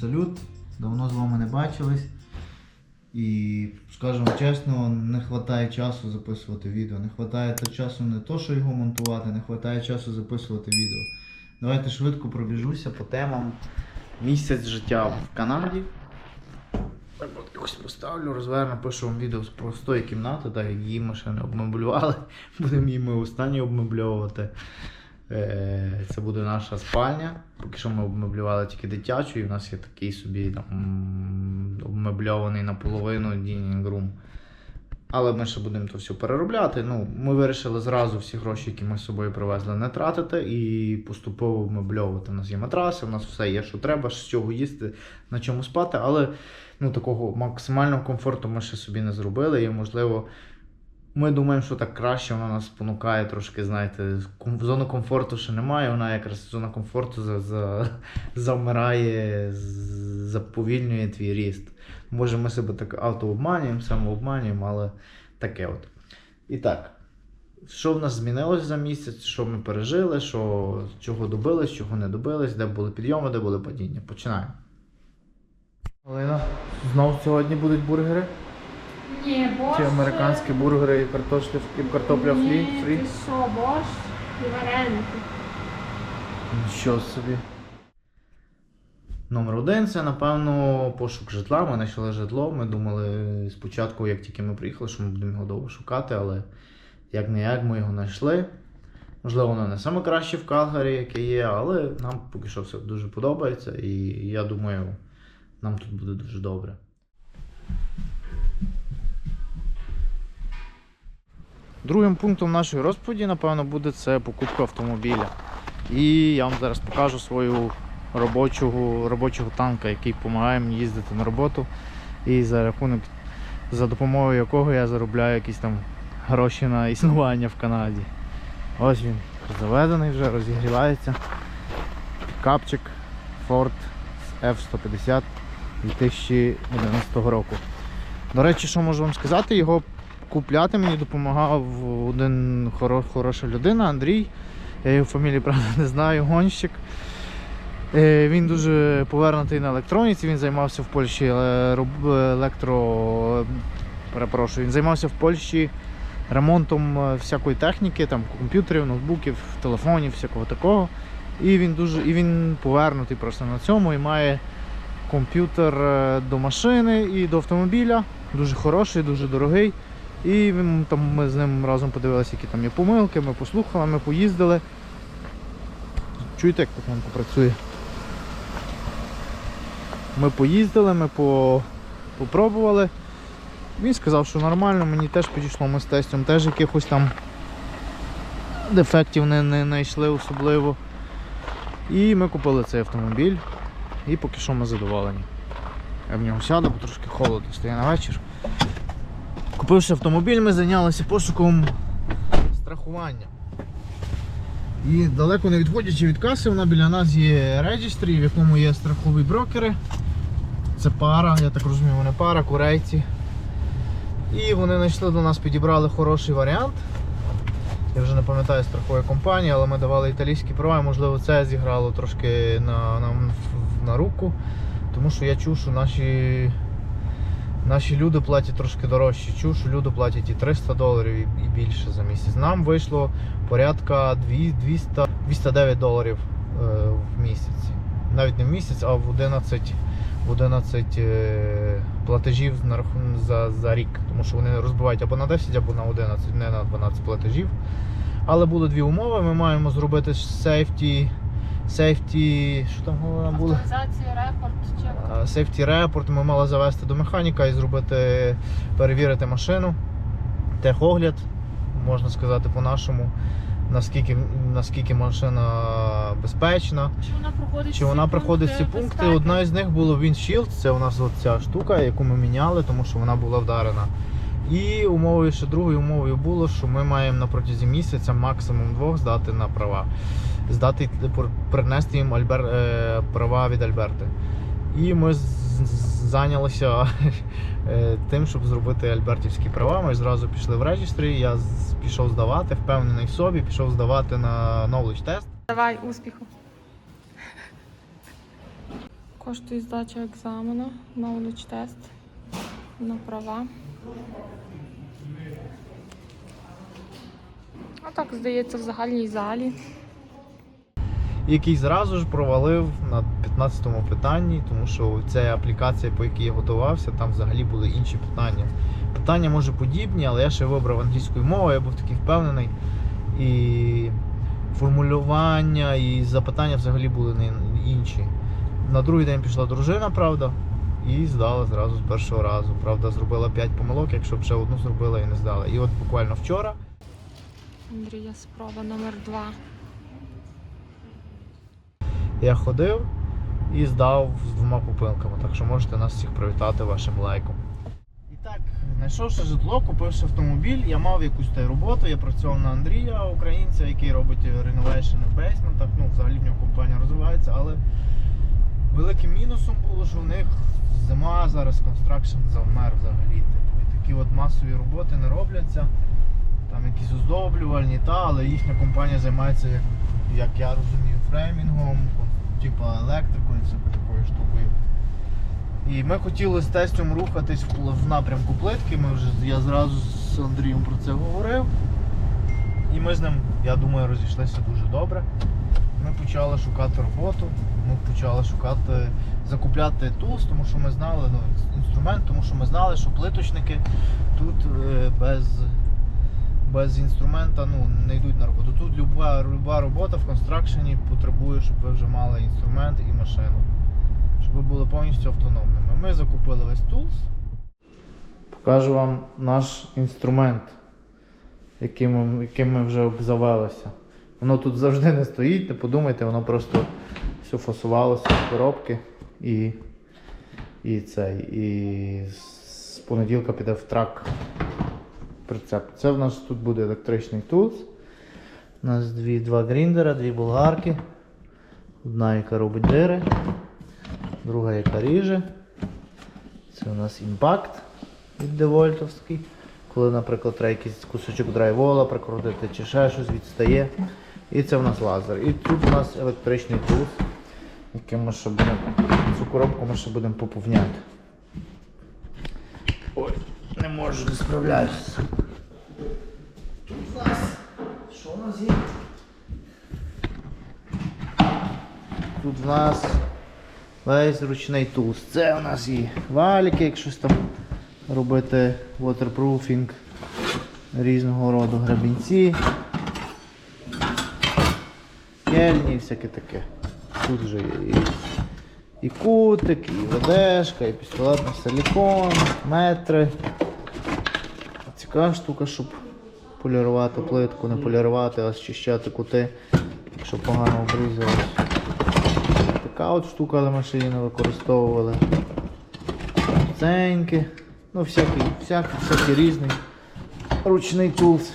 салют. Давно з вами не бачились. І скажемо чесно, не вистачає часу записувати відео. Не вистачає часу не то, що його монтувати, не вистачає часу записувати відео. Давайте швидко пробіжуся по темам. Місяць життя в Канаді. Якось поставлю, розверну, пишу вам відео з простої кімнати, так як її ми ще не обмеблювали. Будемо її ми останні обмебльовувати. Е, Це буде наша спальня. Поки що ми обмеблювали тільки дитячу, і в нас є такий собі там обмебльований наполовину room. Але ми ще будемо то все переробляти. Ну, ми вирішили зразу всі гроші, які ми з собою привезли, не тратити і поступово обмебльовувати. У нас є матраси, у нас все є, що треба, з чого їсти, на чому спати, але ну, такого максимального комфорту ми ще собі не зробили. І, можливо, ми думаємо, що так краще, вона нас спонукає трошки, знаєте, зону комфорту ще немає, вона якраз зона комфорту за, за, завмирає, заповільнює твій ріст. Може, ми себе так автообманюємо, самообманюємо, але таке от. І так, що в нас змінилось за місяць, що ми пережили, що, чого добились, чого не добились, де були підйоми, де були падіння. Починаємо. Олена, знову сьогодні будуть бургери? Ні, борщ. Ці американські бургери і картошля, і картопля фрі. Ні, фрі. ти що, борщ і вареники. Що собі. Номер один це, напевно, пошук житла. Ми знайшли житло. Ми думали спочатку, як тільки ми приїхали, що ми будемо його довго шукати, але як не як ми його знайшли. Можливо, воно не саме краще в Калгарі, яке є, але нам поки що все дуже подобається, і я думаю, нам тут буде дуже добре. Другим пунктом нашої розповіді, напевно, буде це покупка автомобіля. І я вам зараз покажу свою робочого, робочого танка, який допомагає мені їздити на роботу. І за рахунок, за допомогою якого я заробляю якісь там гроші на існування в Канаді. Ось він заведений вже, розігрівається. Пікапчик Ford F-150 2011 року. До речі, що можу вам сказати, його купляти мені допомагав один хоро- хороша людина, Андрій. Я його фамілії, правда, не знаю, гонщик. Е, Він дуже повернутий на електроніці, він займався в Польщі е, електро. Перепрошую, він займався в Польщі ремонтом е, всякої техніки, там комп'ютерів, ноутбуків, телефонів, всякого такого. І він дуже і він повернутий просто на цьому і має комп'ютер до машини і до автомобіля. Дуже хороший, дуже дорогий. І там, ми з ним разом подивилися, які там є помилки, ми послухали, ми поїздили. Чуєте, як тихенько працює? Ми поїздили, ми по... попробували. Він сказав, що нормально, мені теж підійшло, ми з тестом теж якихось там дефектів не, не знайшли особливо. І ми купили цей автомобіль. І поки що ми задоволені. Я в нього сяду, бо трошки холодно стає на вечір. Купивши автомобіль, ми зайнялися пошуком страхування. І далеко не відходячи від каси, вона біля нас є реєстрі, в якому є страхові брокери. Це пара, я так розумію, вони пара, корейці. І вони знайшли до нас, підібрали хороший варіант. Я вже не пам'ятаю страхової компанії, але ми давали італійські права, і можливо це зіграло трошки на, на, на руку. Тому що я чув, що наші, наші люди платять трошки дорожче. Чув, що люди платять і 300 доларів, і, більше за місяць. Нам вийшло порядка 200, 209 доларів е, в місяць. Навіть не в місяць, а в 11, в 11 е, платежів за, за рік. Тому що вони розбивають або на 10, або на 11, не на 12 платежів. Але були дві умови. Ми маємо зробити safety, safety, що там головне було? Репорт. Safety репорт ми мали завести до механіка і зробити, перевірити машину, техогляд, можна сказати по-нашому, наскільки, наскільки машина безпечна. Чи вона проходить Чи вона проходить ці пункти? Одна із них було Windshield, це у нас от ця штука, яку ми міняли, тому що вона була вдарена. І умовою ще другою умовою було, що ми маємо на протязі місяця максимум двох здати на права. Здати, принести їм Альбер, е, права від Альберти. І ми зайнялися е, тим, щоб зробити альбертівські права. Ми зразу пішли в реєстрі. Я пішов здавати, впевнений в собі, пішов здавати на knowledge тест. Давай, успіху. Коштує здача екзамену, knowledge тест на права. А так, здається, в загальній залі. який зразу ж провалив на 15-му питанні, тому що ця аплікація, по якій я готувався, там взагалі були інші питання. Питання може подібні, але я ще вибрав англійською мовою, я був такий впевнений. І формулювання, і запитання взагалі були інші. На другий день пішла дружина, правда, і здала зразу з першого разу. Правда, зробила 5 помилок, якщо б ще одну зробила і не здала. І от буквально вчора. Андрія спроба номер два. Я ходив і здав з двома попилками, так що можете нас всіх привітати вашим лайком. І так, знайшовши житло, купивши автомобіль, я мав якусь та роботу, я працював на Андрія, українця, який робить renovation в бейсментах. Ну, взагалі в нього компанія розвивається, але великим мінусом було, що в них зима зараз констракшн завмер взагалі. Типу, і такі от масові роботи не робляться. Там якісь оздоблювальні, та, але їхня компанія займається, як, як я розумію, фреймінгом, типа електрикою і всякою такою штукою. І ми хотіли з тестем рухатись в напрямку плитки. Ми вже, я зразу з Андрієм про це говорив. І ми з ним, я думаю, розійшлися дуже добре. Ми почали шукати роботу, ми почали шукати, закупляти тулс, тому що ми знали, ну, інструмент, тому що ми знали, що плиточники тут е, без без інструмента ну, не йдуть на роботу. Тут люба, люба робота в констракшені потребує, щоб ви вже мали інструмент і машину. Щоб ви були повністю автономними. Ми закупили весь тулс. Покажу вам наш інструмент, яким, яким ми вже обзавелися. Воно тут завжди не стоїть, не подумайте, воно просто все фасувалося в коробки і, і цей. І з понеділка піде в трак прицеп. Це в нас тут буде електричний тулс. У нас дві, два гріндера, дві болгарки. Одна, яка робить дири, друга, яка ріже. Це у нас імпакт від девольтовський. Коли, наприклад, треба якийсь кусочок драйвола прикрутити чи ще щось відстає. І це в нас лазер. І тут у нас електричний тулс, яким ми ще будемо, цю коробку ми ще будемо поповняти. Ой, не можу, не справляюся. Тут у нас. Що у нас є? Тут в нас весь ручний тулс. Це у нас і валіки, як щось там робити, waterproofing різного роду грабінці. Кельні і всяке таке. Тут вже є і, і кутик, і ведешка, і пістолетний силікон, метри. Цікава штука, щоб полірувати плитку, не полірувати, а зчищати кути, якщо погано обрізалось. Така от штука, але ми не використовували. Ценьки, ну всякий, всякий, всякий різний. Ручний тулс.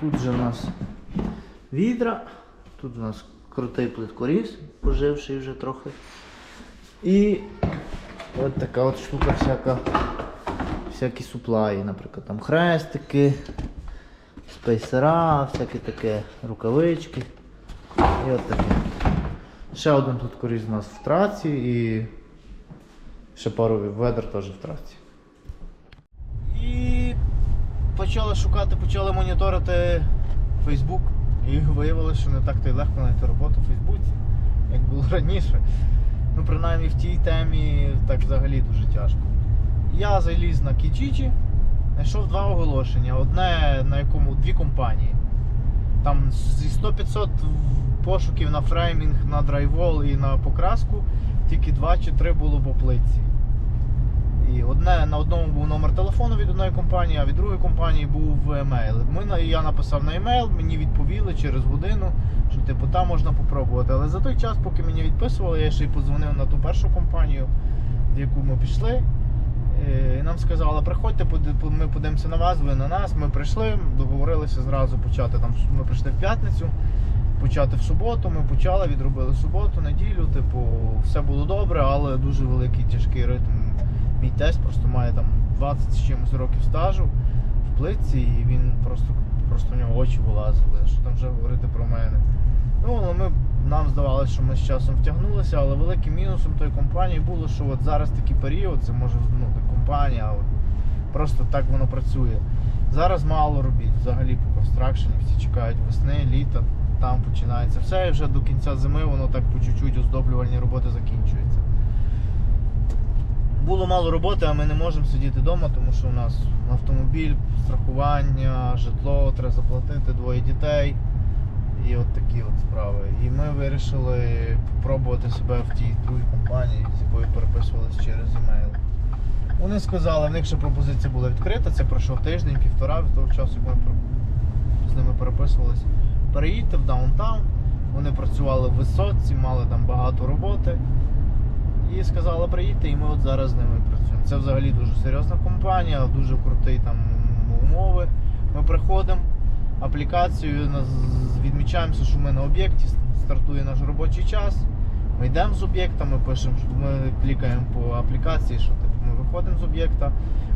Тут же у нас відра, тут у нас крутий плиткоріз, поживший вже трохи. І от така от штука всяка всякі суплаї, наприклад, там хрестики, спейсера, всяке таке, рукавички. І от таке. Ще один тут коріз у нас в траці і ще пару ведер теж в траці. І почали шукати, почали моніторити Facebook. І виявилося, що не так то й легко знайти роботу в Фейсбуці, як було раніше. Ну, принаймні в тій темі так взагалі дуже тяжко. Я заліз на Kijiji, знайшов два оголошення. Одне на якому дві компанії. Там зі 100-500 пошуків на фреймінг, на драйвол і на покраску, тільки два чи три було по плитці. І одне, на одному був номер телефону від одної компанії, а від другої компанії був емейл. Ми, я написав на емейл, мені відповіли через годину, що типу там можна попробувати. Але за той час, поки мені відписували, я ще й подзвонив на ту першу компанію, в яку ми пішли. Е, І нам сказали, приходьте, ми подивимося на вас, ви на нас. Ми прийшли, договорилися зразу почати там. Ми прийшли в п'ятницю, почати в суботу. Ми почали, відробили суботу, неділю. Типу, все було добре, але дуже великий тяжкий ритм. Мій тест просто має там 20 з чимось років стажу в плитці, і він просто просто в нього очі вилазили, що там вже говорити про мене. Ну, але ми, нам здавалося, що ми з часом втягнулися, але великим мінусом тої компанії було, що от зараз такий період, це може ну, компанія, а от просто так воно працює. Зараз мало робіт, взагалі по констракшені, всі чекають весни, літа, там починається все, і вже до кінця зими воно так по чуть-чуть оздоблювальні роботи закінчуються. Було мало роботи, а ми не можемо сидіти вдома, тому що у нас автомобіль, страхування, житло, треба заплатити, двоє дітей. І от такі от справи. І ми вирішили спробувати себе в тій другій компанії, з якою переписувалися через емейл. Вони сказали, в них ще пропозиція була відкрита, це пройшов тиждень, півтора від того часу, як ми з ними переписувалися. Переїдьте в даунтаун. Вони працювали в висотці, мали там багато роботи. І сказали, приїдьте, і ми от зараз з ними працюємо. Це взагалі дуже серйозна компанія, дуже круті там умови. Ми приходимо, аплікацію відмічаємося, що ми на об'єкті, стартує наш робочий час. Ми йдемо з об'єктами, пишемо, ми клікаємо по аплікації, що ми виходимо з об'єкта,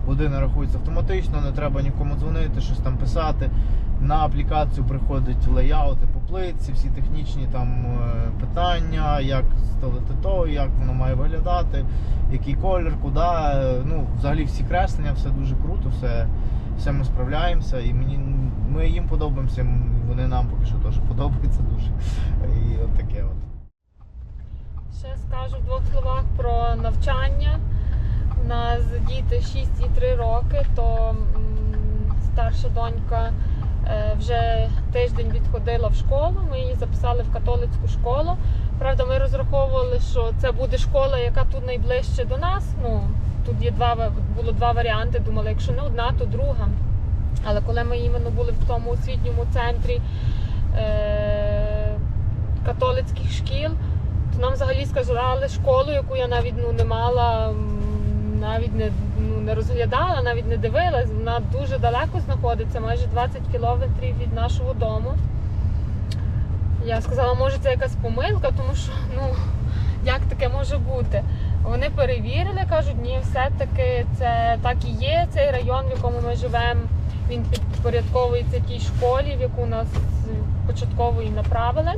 година рахується автоматично, не треба нікому дзвонити, щось там писати. На аплікацію приходять лейаути по плитці, всі технічні там е, питання, як стелити то, як воно має виглядати, який колір, куди. е, Ну, взагалі всі креслення, все дуже круто, все, все ми справляємося. І мені, ми їм подобаємося, вони нам поки що теж подобаються дуже. І от таке от. Ще скажу в двох словах про навчання. Нас діти 6 і 3 роки, то старша донька е, вже тиждень відходила в школу. Ми її записали в католицьку школу. Правда, ми розраховували, що це буде школа, яка тут найближче до нас. Ну, тут є два було два варіанти. Думали, якщо не одна, то друга. Але коли ми іменно були в тому освітньому центрі е- католицьких шкіл, то нам взагалі сказали школу, яку я навіть ну, не мала, навіть не, ну, не розглядала, навіть не дивилась. Вона дуже далеко знаходиться, майже 20 кілометрів від нашого дому. Я сказала, може це якась помилка, тому що ну, як таке може бути? Вони перевірили, кажуть, ні, все-таки це так і є. Цей район, в якому ми живемо, він підпорядковується тій школі, в яку нас початково і направили.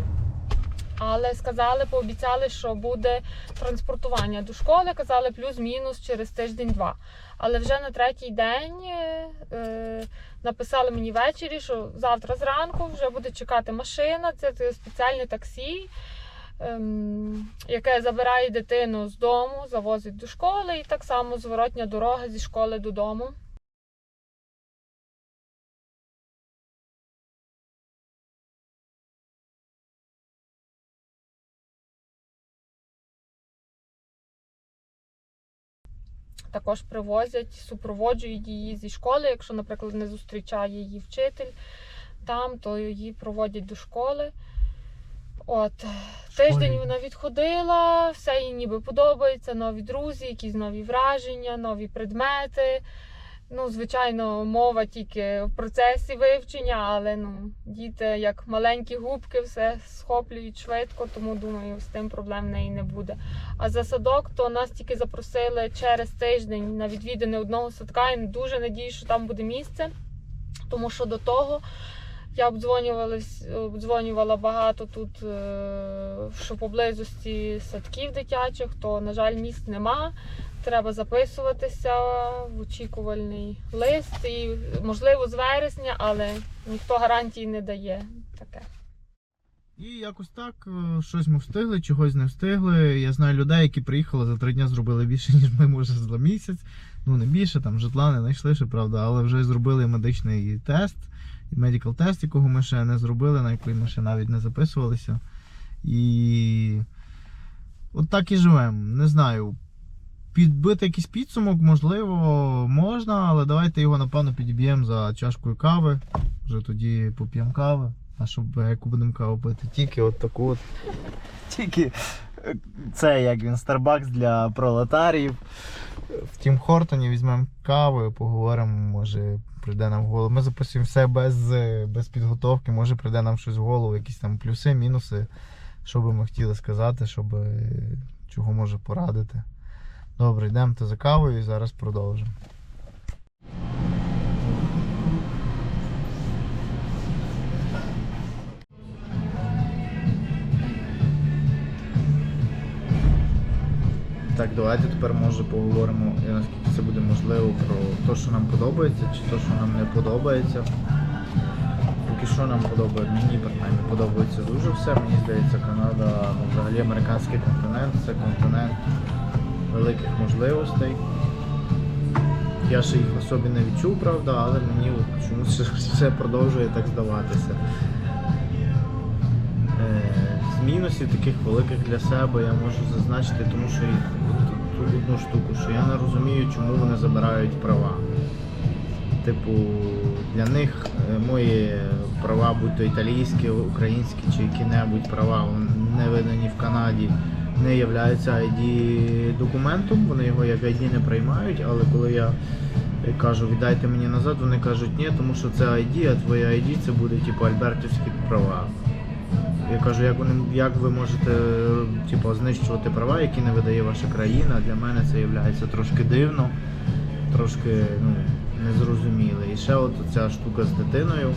Але сказали, пообіцяли, що буде транспортування до школи. Казали плюс-мінус через тиждень-два. Але вже на третій день е, е, написали мені ввечері, що завтра зранку вже буде чекати машина. Це, спеціальне таксі, ем, яке забирає дитину з дому, завозить до школи, і так само зворотня дорога зі школи додому. Також привозять, супроводжують її зі школи. Якщо, наприклад, не зустрічає її вчитель там, то її проводять до школи. От тиждень вона відходила, все їй ніби подобається, нові друзі, якісь нові враження, нові предмети. Ну, звичайно, мова тільки в процесі вивчення, але ну, діти як маленькі губки все схоплюють швидко, тому думаю, з тим проблем в неї не буде. А за садок, то нас тільки запросили через тиждень на відвідини одного садка. І дуже надію, що там буде місце. Тому що до того я обдзвонювала, обдзвонювала багато тут, е, що поблизості садків дитячих, то, на жаль, місць нема. Треба записуватися в очікувальний лист. І, можливо, з вересня, але ніхто гарантій не дає. Таке. І якось так, е, щось ми встигли, чогось не встигли. Я знаю людей, які приїхали за три дні, зробили більше, ніж ми, може, за місяць. Ну, не більше, там житла не знайшли ще, правда, але вже зробили медичний тест, медикал тест, якого ми ще не зробили, на який ми ще навіть не записувалися. І от так і живемо. Не знаю. Підбити якийсь підсумок, можливо, можна, але давайте його, напевно, підіб'ємо за чашкою кави. Вже тоді поп'ємо кави. А щоб е, яку будемо каву пити? Тільки от таку от. Тільки е, це як він Starbucks для пролетаріїв. В Тім Хортоні візьмемо каву, поговоримо, може прийде нам в голову. Ми записуємо все без, е, без підготовки, може прийде нам щось в голову, якісь там плюси, мінуси, що би ми хотіли сказати, щоб чого може порадити. Добре, йдемо за кавою і зараз продовжимо. Так, давайте тепер може поговоримо, наскільки це буде можливо, про те, що нам подобається чи те, що нам не подобається. Поки що нам подобається, мені принаймні подобається дуже все. Мені здається, Канада, ну, взагалі американський континент, це континент великих можливостей. Я ще їх особі не відчув, правда, але мені чомусь все продовжує так здаватися. Е, З мінусів таких великих для себе я можу зазначити, тому що ту одну штуку, що я не розумію, чому вони забирають права. Типу, для них е, мої права, будь то італійські, українські чи які-небудь права, вони не видані в Канаді, не являються ID документом, вони його як ID не приймають, але коли я кажу, віддайте мені назад, вони кажуть, ні, тому що це ID, а твоє ID це буде типу альбертівські права. Я кажу, як вони як ви можете типу, знищувати права, які не видає ваша країна. Для мене це є трошки дивно, трошки ну, незрозуміло. І ще от ця штука з дитиною,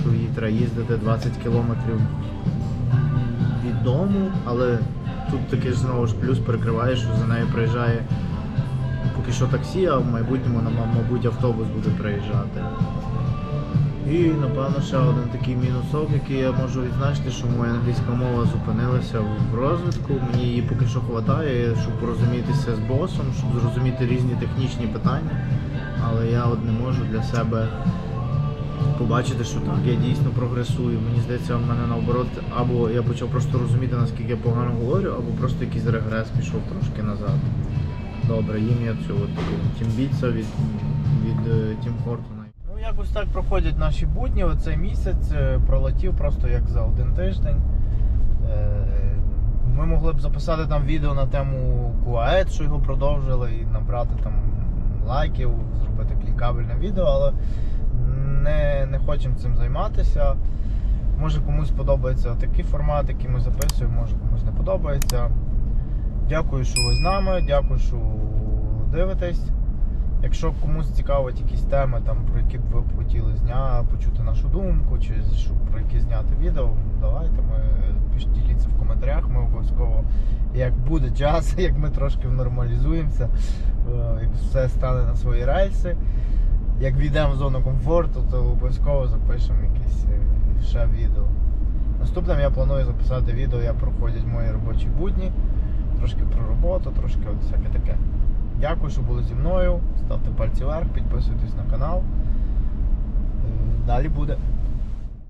що їй треба їздити 20 кілометрів від дому, але тут таки ж знову ж плюс перекриває, що за нею приїжджає поки що таксі, а в майбутньому, мабуть, автобус буде приїжджати. І напевно ще один такий мінусок, який я можу відзначити, що моя англійська мова зупинилася в розвитку. Мені її поки що вистачає, щоб порозумітися з босом, щоб зрозуміти різні технічні питання. Але я от не можу для себе побачити, що так, я дійсно прогресую. Мені здається, в мене наоборот, або я почав просто розуміти, наскільки я погано говорю, або просто якийсь регрес пішов трошки назад. Добре, їм я цю тімбіца від, від е, Тім Хортона. Ну, якось так проходять наші будні. Оцей місяць е, пролетів просто як за один тиждень. Е, Ми могли б записати там відео на тему Куает, що його продовжили, і набрати там лайків, зробити клікабельне відео, але не, не хочемо цим займатися. Може комусь подобається такий формат, який ми записуємо, може комусь не подобається. Дякую, що ви з нами, дякую, що дивитесь. Якщо комусь цікавить якісь теми, там, про які б ви б хотіли зня... почути нашу думку, чи щоб про які зняти відео, давайте ми діліться в коментарях. Ми обов'язково, як буде час, як ми трошки нормалізуємося, е, як все стане на свої рельси, як війдемо в зону комфорту, то обов'язково запишемо якесь е, ще відео. Наступним я планую записати відео, як проходять мої робочі будні. Трошки про роботу, трошки от всяке таке. Дякую, що були зі мною. Ставте пальці вверх, підписуйтесь на канал. Е, Далі буде.